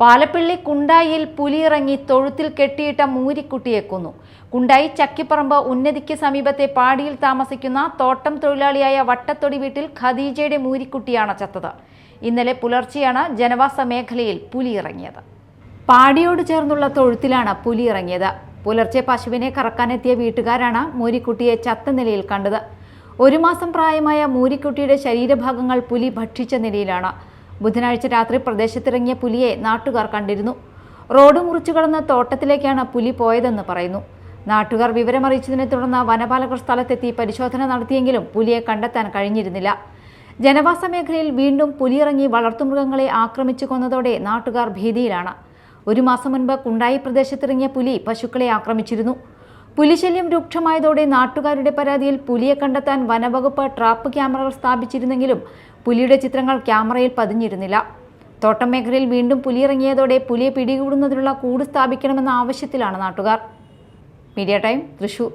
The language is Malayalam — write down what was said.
പാലപ്പിള്ളി കുണ്ടായിൽ പുലിയിറങ്ങി തൊഴുത്തിൽ കെട്ടിയിട്ട മൂരിക്കുട്ടിയെ കൊന്നു. കുണ്ടായി ചക്കിപ്പറമ്പ് ഉന്നതിക്ക് സമീപത്തെ പാടിയിൽ താമസിക്കുന്ന തോട്ടം തൊഴിലാളിയായ വട്ടത്തൊടി വീട്ടിൽ ഖദീജയുടെ മൂരിക്കുട്ടിയാണ് ചത്തത്. ഇന്നലെ പുലർച്ചെയാണ് ജനവാസ മേഖലയിൽ പുലിയിറങ്ങിയത്. പാടിയോട് ചേർന്നുള്ള തൊഴുത്തിലാണ് പുലിയിറങ്ങിയത്. പുലർച്ചെ പശുവിനെ കറക്കാനെത്തിയ വീട്ടുകാരാണ് മൂരിക്കുട്ടിയെ ചത്ത നിലയിൽ കണ്ടത്. ഒരു മാസം പ്രായമായ മൂരിക്കുട്ടിയുടെ ശരീരഭാഗങ്ങൾ പുലി ഭക്ഷിച്ച നിലയിലാണ്. ബുധനാഴ്ച രാത്രി പ്രദേശത്തിറങ്ങിയ പുലിയെ നാട്ടുകാർ കണ്ടിരുന്നു. റോഡ് മുറിച്ചു കടന്ന തോട്ടത്തിലേക്കാണ് പുലി പോയതെന്ന് പറയുന്നു. നാട്ടുകാർ വിവരമറിയിച്ചതിനെ തുടർന്ന് വനപാലകർ സ്ഥലത്തെത്തി പരിശോധന നടത്തിയെങ്കിലും പുലിയെ കണ്ടെത്താൻ കഴിഞ്ഞിരുന്നില്ല. ജനവാസ മേഖലയിൽ വീണ്ടും പുലിയിറങ്ങി വളർത്തുമൃഗങ്ങളെ ആക്രമിച്ചു കൊന്നതോടെ നാട്ടുകാർ ഭീതിയിലാണ്. ഒരു മാസം മുൻപ് കുണ്ടായി പ്രദേശത്തിറങ്ങിയ പുലി പശുക്കളെ ആക്രമിച്ചിരുന്നു. പുലിശല്യം രൂക്ഷമായതോടെ നാട്ടുകാരുടെ പരാതിയിൽ പുലിയെ കണ്ടെത്താൻ വനവകുപ്പ് ട്രാപ്പ് ക്യാമറകൾ സ്ഥാപിച്ചിരുന്നെങ്കിലും പുലിയുടെ ചിത്രങ്ങൾ ക്യാമറയിൽ പതിഞ്ഞിരുന്നില്ല. തോട്ടം മേഖലയിൽ വീണ്ടും പുലിയിറങ്ങിയതോടെ പുലിയെ പിടികൂടുന്നതിനുള്ള കൂട് സ്ഥാപിക്കണമെന്ന ആവശ്യത്തിലാണ് നാട്ടുകാർ. Media time Thrissur.